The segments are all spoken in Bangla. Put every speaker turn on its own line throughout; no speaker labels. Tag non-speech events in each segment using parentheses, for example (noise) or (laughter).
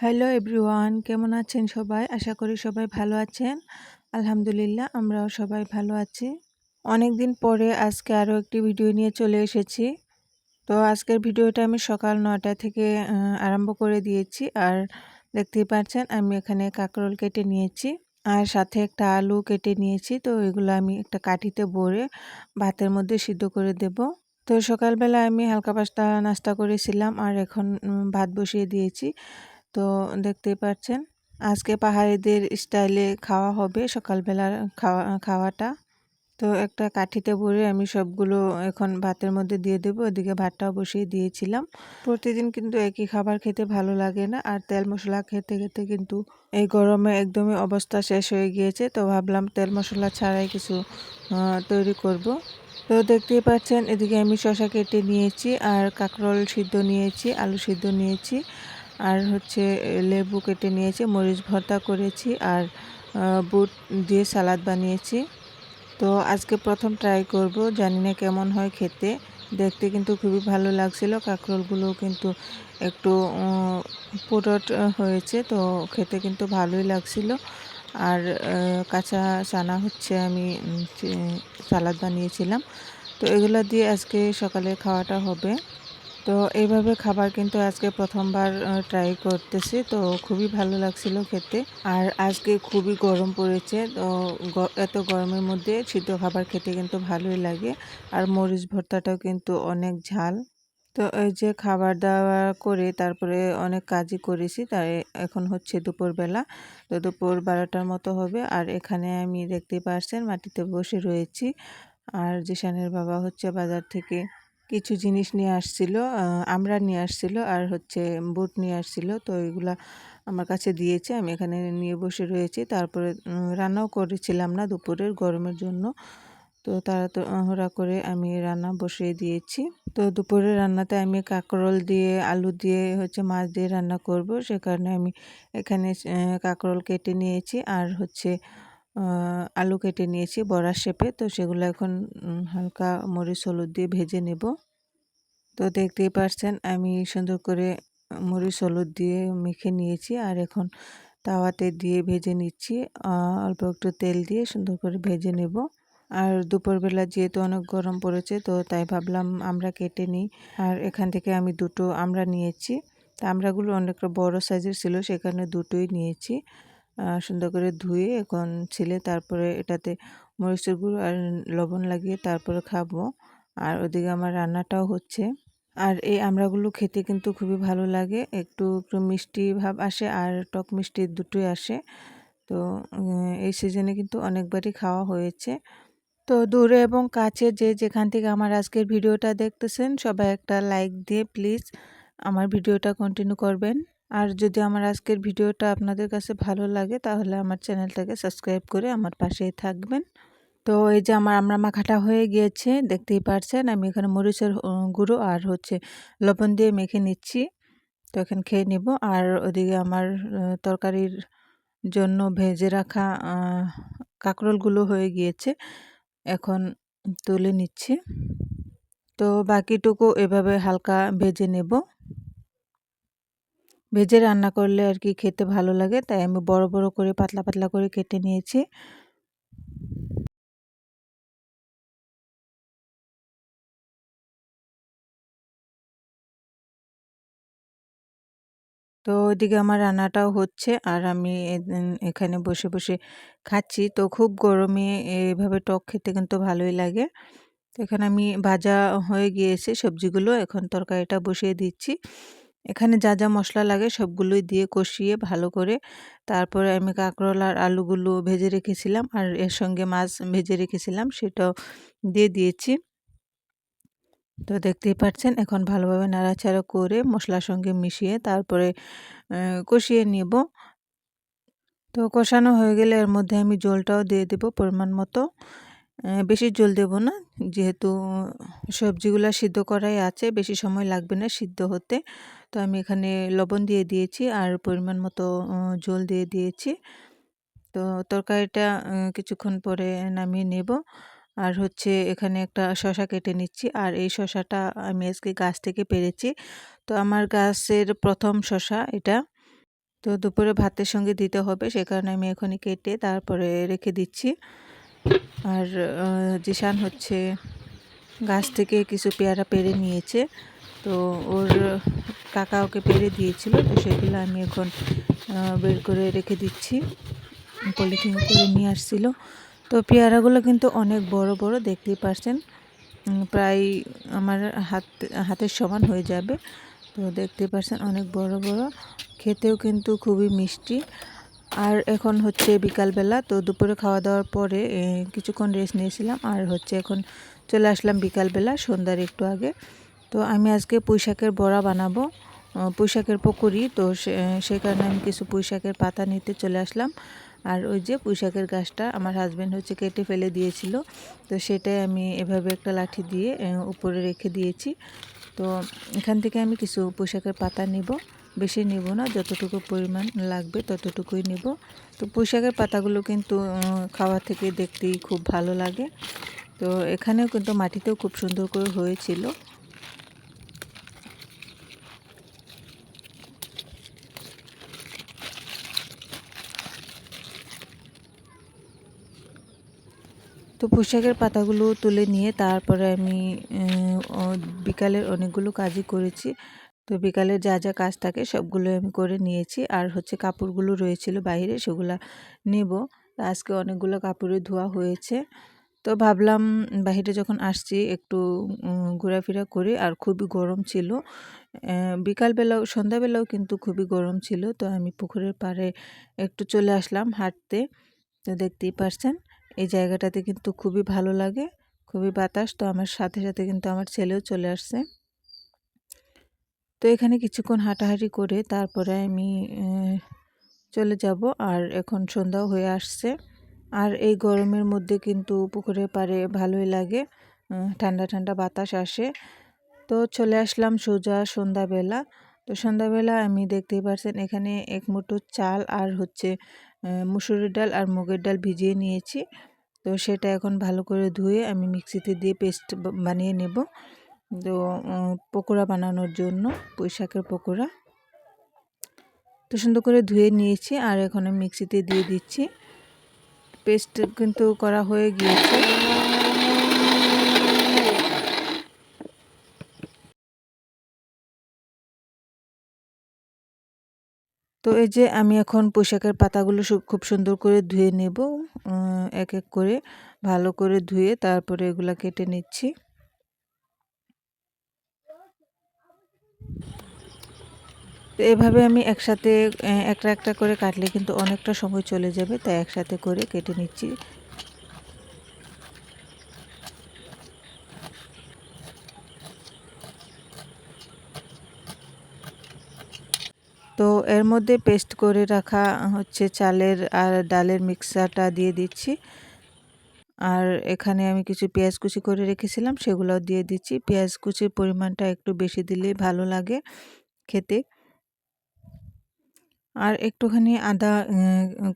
হ্যালো এভরিওয়ান কেমন আছেন সবাই? আশা করি সবাই ভালো আছেন। আলহামদুলিল্লাহ, আমরাও সবাই ভালো আছি। অনেক দিন পরে আজকে আরও একটি ভিডিও নিয়ে চলে এসেছি। তো আজকের ভিডিওটা আমি সকাল নয়টা থেকে আরম্ভ করে দিয়েছি। আর দেখতেই পাচ্ছেন, আমি এখানে কাঁকরোল কেটে নিয়েছি। আর সাথে একটা আলু কেটে নিয়েছি। তো এগুলো আমি একটা কাঠিতে ভরে ভাতের মধ্যে সিদ্ধ করে দেব। তো সকালবেলা আমি হালকা পাস্তা নাস্তা করেছিলাম। আর এখন ভাত বসিয়ে দিয়েছি। তো দেখতেই পাচ্ছেন, আজকে পাহাড়িদের স্টাইলে খাওয়া হবে সকালবেলার খাওয়া, খাওয়াটা। তো একটা কাঠিতে ভরে আমি সবগুলো এখন ভাতের মধ্যে দিয়ে দেবো, ওদিকে ভাতটাও বসিয়ে দিয়েছিলাম। প্রতিদিন কিন্তু একই খাবার খেতে ভালো লাগে না, আর তেল মশলা খেতে খেতে কিন্তু এই গরমে একদমই অবস্থা শেষ হয়ে গিয়েছে, তো ভাবলাম তেল মশলা ছাড়াই কিছু তৈরি করব। তো দেখতেই পাচ্ছেন, এদিকে আমি শশা কেটে নিয়েছি, আর কাঁকরোল সিদ্ধ নিয়েছি, আলু সিদ্ধ নিয়েছি। আর হচ্ছে লেবু কেটে নিয়েছি, মরিচ ভর্তা করেছি আর বুট দিয়ে সালাদ বানিয়েছি। তো আজকে প্রথম ট্রাই করব, জানি না কেমন হয় খেতে। দেখতে কিন্তু খুবই ভালো লাগছিল, কাঁকরোলগুলো কিন্তু একটু পুরট হয়েছে, তো খেতে কিন্তু ভালোই লাগছিল। আর কাঁচা চানা হচ্ছে আমি সালাদ বানিয়েছিলাম। তো এগুলো দিয়ে আজকে সকালে খাওয়াটা হবে। তো এইভাবে খাবার কিন্তু আজকে প্রথমবার ট্রাই করতেছি। তো খুবই ভালো লাগছিল খেতে। আর আজকে খুবই গরম পড়েছে। তো এত গরমের মধ্যে সিদ্ধ খাবার খেতে কিন্তু ভালোই লাগে। আর মরিচ ভর্তাটাও কিন্তু অনেক ঝাল। তো এই যে খাবার দাওয়া করে তারপরে অনেক কাজই করেছি। তাই এখন হচ্ছে দুপুরবেলা। তো দুপুর বারোটার মতো হবে। আর এখানে আমি দেখতে পারছেন মাটিতে বসে রয়েছি। আর জিশানের বাবা হচ্ছে বাজার থেকে কিছু জিনিস নিয়ে আসছিল আমরা নিয়ে আসছিল আর হচ্ছে বুট নিয়ে আসছিল। তো এগুলা আমার কাছে দিয়েছে, আমি এখানে নিয়ে বসে রয়েছি। তারপরে রান্নাও করেছিলাম না দুপুরের গরমের জন্য। তো তাড়াতাড়া করে আমি রান্না বসিয়ে দিয়েছি। তো দুপুরের রান্নাতে আমি কাঁকরোল দিয়ে, আলু দিয়ে হচ্ছে মাছ দিয়ে রান্না করব। সে কারণে আমি এখানে কাঁকরোল কেটে নিয়েছি। আর হচ্ছে আলু কেটে নিয়েছি বড়া শেপে। তো সেগুলো এখন হালকা মরিচ, হলুদ দিয়ে ভেজে নেব। তো দেখতেই পারছেন, আমি সুন্দর করে মরিচ, হলুদ দিয়ে মেখে নিয়েছি। আর এখন তাওয়াতে দিয়ে ভেজে নিচ্ছি। অল্প একটু তেল দিয়ে সুন্দর করে ভেজে নেব। আর দুপুরবেলা যেহেতু অনেক গরম পড়েছে, তো তাই ভাবলাম আমরা কেটে নিই। আর এখান থেকে আমি দুটো আমরা নিয়েছি। তা আমরাগুলো অনেকটা বড় সাইজের ছিল, সেখানে দুটোই নিয়েছি। সুন্দর করে ধুয়ে এখন ছিলে তারপরে এটাতে মরিচের গুঁড়ো আর লবণ লাগিয়ে তারপরে খাব। আর ওদিকে আমার রান্নাটাও হচ্ছে। আর এই আমড়াগুলো খেতে কিন্তু খুবই ভালো লাগে। একটু একটু মিষ্টি ভাব আসে আর টক মিষ্টি দুটোই আসে। তো এই সিজনে কিন্তু অনেকবারই খাওয়া হয়েছে। তো দূরে এবং কাছে যে যেখান থেকে আমার আজকের ভিডিওটা দেখতেছেন, সবাই একটা লাইক দিয়ে প্লিজ আমার ভিডিওটা কন্টিনিউ করবেন। আর যদি আমার আজকের ভিডিওটা আপনাদের কাছে ভালো লাগে, তাহলে আমার চ্যানেলটাকে সাবস্ক্রাইব করে আমার পাশেই থাকবেন। তো এই যে আমার আমরা মাখাটা হয়ে গিয়েছে, দেখতেই পারছেন, আমি এখানে মরিচের গুঁড়ো আর হচ্ছে লবণ দিয়ে মেখে নিচ্ছি। তো এখন খেয়ে নিব। আর ওদিকে আমার তরকারির জন্য ভেজে রাখা কাঁকরোলগুলো হয়ে গিয়েছে, এখন তুলে নিচ্ছি। তো বাকিটুকু এভাবে হালকা ভেজে নেব। ভেজে রান্না করলে আর কি খেতে ভালো লাগে, তাই আমি বড় বড় করে, পাতলা পাতলা করে কেটে নিয়েছি। তো ওইদিকে আমার রান্নাটাও হচ্ছে, আর আমি এখানে বসে বসে খাচ্ছি। তো খুব গরমে এভাবে টক খেতে কিন্তু ভালোই লাগে। তো এখানে আমি ভাজা হয়ে গিয়েছে সবজিগুলো, এখন তরকারিটা বসিয়ে দিচ্ছি। এখানে যা যা মশলা লাগে সবগুলোই দিয়ে কষিয়ে ভালো করে তারপরে আমি কাঁকরোল আর আলুগুলো ভেজে রেখেছিলাম আর এর সঙ্গে মাছ ভেজে রেখেছিলাম সেটাও দিয়ে দিয়েছি। তো দেখতেই পাচ্ছেন এখন ভালোভাবে নাড়াচাড়া করে মশলার সঙ্গে মিশিয়ে তারপরে কষিয়ে নিব। তো কষানো হয়ে গেলে এর মধ্যে আমি জলটাও দিয়ে দেব পরিমাণ মতো। বেশি জল দেব না। যেহেতু সবজিগুলো সিদ্ধ করাই আছে, বেশি সময় লাগবে না সিদ্ধ হতে। তো আমি এখানে লবণ দিয়ে দিয়েছি আর পরিমাণ মতো জল দিয়ে দিয়েছি। তো তরকারিটা কিছুক্ষণ পরে নামিয়ে নেব। আর হচ্ছে এখানে একটা শশা কেটে নিচ্ছি। আর এই শশাটা আমি আজকে গাছ থেকে পেরেছি। তো আমার গাছের প্রথম শশা এটা। তো দুপুরে ভাতের সঙ্গে দিতে হবে, সে কারণে আমি এখনই কেটে তারপরে রেখে দিচ্ছি। আর জিশান হচ্ছে গাছ থেকে কিছু পেয়ারা পেরে নিয়েছে। তো ওর কাকা ওকে পেরে দিয়েছিল, তো সেগুলো আমি এখন বের করে রেখে দিচ্ছি। পলিথিন করে নিয়ে আসছিল। তো পেয়ারাগুলো কিন্তু অনেক বড় বড়, দেখতেই পারছেন। প্রায় আমার হাত, হাতের সমান হয়ে যাবে। তো দেখতে পাচ্ছেন অনেক বড় বড়। খেতেও কিন্তু খুবই মিষ্টি। আর এখন হচ্ছে বিকালবেলা, তো দুপুরে খাওয়া দাওয়ার পরে কিছুক্ষণ রেস্ট নিয়েছিলাম আর হচ্ছে এখন চলে আসলাম বিকালবেলা, সন্ধ্যার একটু আগে। তো আমি আজকে পুঁইশাকের বড়া বানাবো পুঁইশাকের পকোড়ি, তো সে কারণে আমি কিছু পুঁইশাকের পাতা নিতে চলে আসলাম। আর ওই যে পুঁইশাকের গাছটা আমার হাজব্যান্ড হচ্ছে কেটে ফেলে দিয়েছিল, তো সেটাই আমি এভাবে একটা লাঠি দিয়ে উপরে রেখে দিয়েছি। তো এখান থেকে আমি কিছু পোশাকের পাতা নিব। বেশি নিব না, যতটুকু পরিমাণ লাগবে ততটুকুই নিব। তো পোশাকের পাতাগুলো কিন্তু খাওয়া থেকে দেখতেই খুব ভালো লাগে। তো এখানেও কিন্তু মাটিতেও খুব সুন্দর করে হয়েছিল। তো পোশাকের পাতাগুলো তুলে নিয়ে তারপরে আমি বিকালের অনেকগুলো কাজই করেছি। তো বিকালে যা যা কাজ থাকে সবগুলো আমি করে নিয়েছি। আর হচ্ছে কাপড়গুলো রয়েছিল বাইরে সেগুলো নেব। আজকে অনেকগুলো কাপড়ে ধোয়া হয়েছে। তো ভাবলাম বাহিরে যখন আসছি একটু ঘোরাফেরা করি। আর খুবই গরম ছিল। বিকালবেলাও, সন্ধ্যাবেলাও কিন্তু খুবই গরম ছিল। তো আমি পুকুরের পাড়ে একটু চলে আসলাম হাঁটতে। তো দেখতেই পারছেন, এই জায়গাটাতে কিন্তু খুবই ভালো লাগে। খুবই বাতাস। তো আমার সাথে সাথে কিন্তু আমার ছেলেও চলে আসছে। তো এখানে কিছুক্ষণ হাঁটাহাঁটি করে তারপরে আমি চলে যাব। আর এখন সন্ধ্যাও হয়ে আসছে। আর এই গরমের মধ্যে কিন্তু পুকুরের পাড়ে ভালোই লাগে। ঠান্ডা ঠান্ডা বাতাস আসে। তো চলে আসলাম সোজা সন্ধ্যাবেলা। তো সন্ধ্যাবেলা আমি দেখতেই পাচ্ছেন এখানে এক মুঠো চাল আর হচ্ছে মুসুরির ডাল আর মুগের ডাল ভিজিয়ে নিয়েছি। তো সেটা এখন ভালো করে ধুয়ে আমি মিক্সিতে দিয়ে পেস্ট বানিয়ে নেব। তো পকোড়া বানানোর জন্য পুঁই শাকের পকোড়া। তো সুন্দর করে ধুয়ে নিয়েছি আর এখন মিক্সিতে দিয়ে দিচ্ছি। পেস্ট কিন্তু করা হয়ে গিয়েছে। তো এই যে আমি এখন পোশাকের পাতাগুলো খুব সুন্দর করে ধুয়ে নেব। এক এক করে ভালো করে ধুয়ে তারপরে এগুলা কেটে নিচ্ছি। তো এভাবে আমি একসাথে একটা একটা করে কাটলে কিন্তু অনেকটা সময় চলে যাবে, তাই একসাথে করে কেটে নিচ্ছি। তো এর মধ্যে পেস্ট করে রাখা হচ্ছে চালের আর ডালের মিক্সারটা দিয়ে দিচ্ছি। আর এখানে আমি কিছু পেঁয়াজ কুচি করে রেখেছিলাম, সেগুলোও দিয়ে দিচ্ছি। পেঁয়াজ কুচির পরিমাণটা একটু বেশি দিলে ভালো লাগে খেতে। আর একটুখানি আদা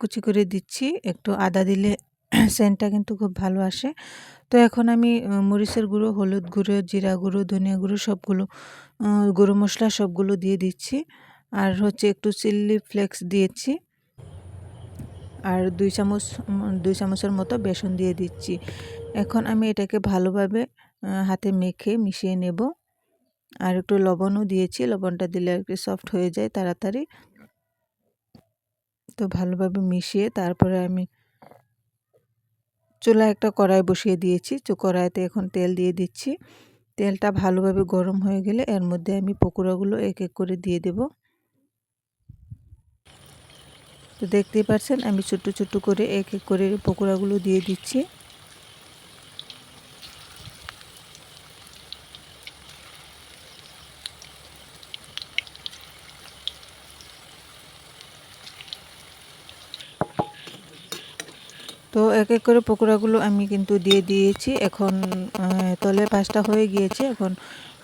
কুচি করে দিচ্ছি। একটু আদা দিলে (clears throat) সেন্টটা কিন্তু খুব ভালো আসে। তো এখন আমি মরিচের গুঁড়ো, হলুদ গুঁড়ো, জিরা গুঁড়ো, ধনিয়া গুঁড়ো সবগুলো গুঁড়ো মশলা সবগুলো দিয়ে দিচ্ছি। আর হচ্ছে একটু চিল্লি ফ্লেক্স দিয়েছি। আর দুই চামচ দুই চামচের মতো বেসন দিয়ে দিচ্ছি। এখন আমি এটাকে ভালোভাবে হাতে মেখে মিশিয়ে নেব। আর একটু লবণও দিয়েছি। লবণটা দিলে আর কি সফট হয়ে যায় তাড়াতাড়ি। তো ভালোভাবে মিশিয়ে তারপরে আমি চুলা একটা কড়াই বসিয়ে দিয়েছি। তো কড়াইতে এখন তেল দিয়ে দিচ্ছি। তেলটা ভালোভাবে গরম হয়ে গেলে এর মধ্যে আমি পকোড়াগুলো এক এক করে দিয়ে দেব। তো দেখতেই পাচ্ছেন আমি ছোট্ট ছোট্ট করে এক এক করে পকোড়াগুলো দিয়ে দিচ্ছি। তো এক এক করে পকোড়াগুলো আমি কিন্তু দিয়ে দিয়েছি। এখন তলে পাঁচটা হয়ে গিয়েছে এখন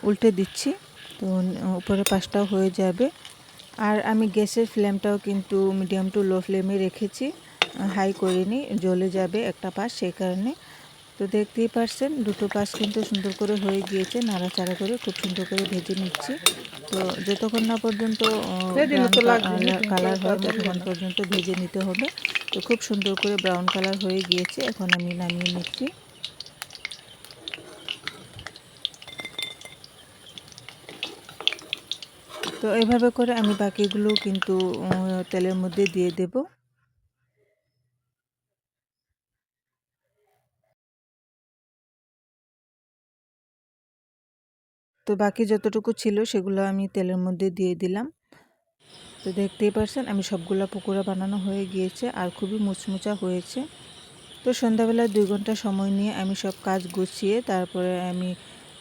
উল্টে দিচ্ছি। তো উপরে পাঁচটাও হয়ে যাবে। আর আমি গ্যাসের ফ্লেমটাও কিন্তু মিডিয়াম টু লো ফ্লেমে রেখেছি। হাই করিনি জ্বলে যাবে একটা পাশ সেই কারণে। তো দেখতেই পারছেন দুটো পাশ কিন্তু সুন্দর করে হয়ে গিয়েছে নাড়াচাড়া করে খুব সুন্দর করে ভেজে নিচ্ছি। তো যতক্ষণ না পর্যন্ত কালার হয় ততক্ষণ পর্যন্ত ভেজে নিতে হবে। তো খুব সুন্দর করে ব্রাউন কালার হয়ে গিয়েছে, এখন আমি নামিয়ে নিচ্ছি। তো এইভাবে করে আমি বাকিগুলো কিন্তু তেলের মধ্যে দিয়ে দেব। তো বাকি যতটুকু ছিল সেগুলো আমি তেলের মধ্যে দিয়ে দিলাম। তো দেখতেই পারছেন, আমি সবগুলো পকোড়া বানানো হয়ে গিয়েছে আর খুবই মুচমুচা হয়েছে। তো সন্ধ্যাবেলা দুই ঘণ্টা সময় নিয়ে আমি সব কাজ গুছিয়ে তারপরে আমি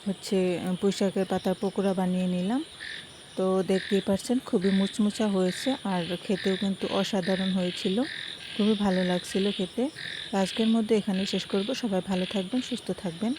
হচ্ছে পুঁইশাকের পাতার পকোড়া বানিয়ে নিলাম। তো দেখতেই পারছেন, খুবই মুচমুচা হয়েছে আর খেতেও কিন্তু অসাধারণ হয়েছিল। খুবই ভালো লাগছিল খেতে। আজকের মধ্যে এখানে শেষ করব। সবাই ভালো থাকবেন, সুস্থ থাকবেন।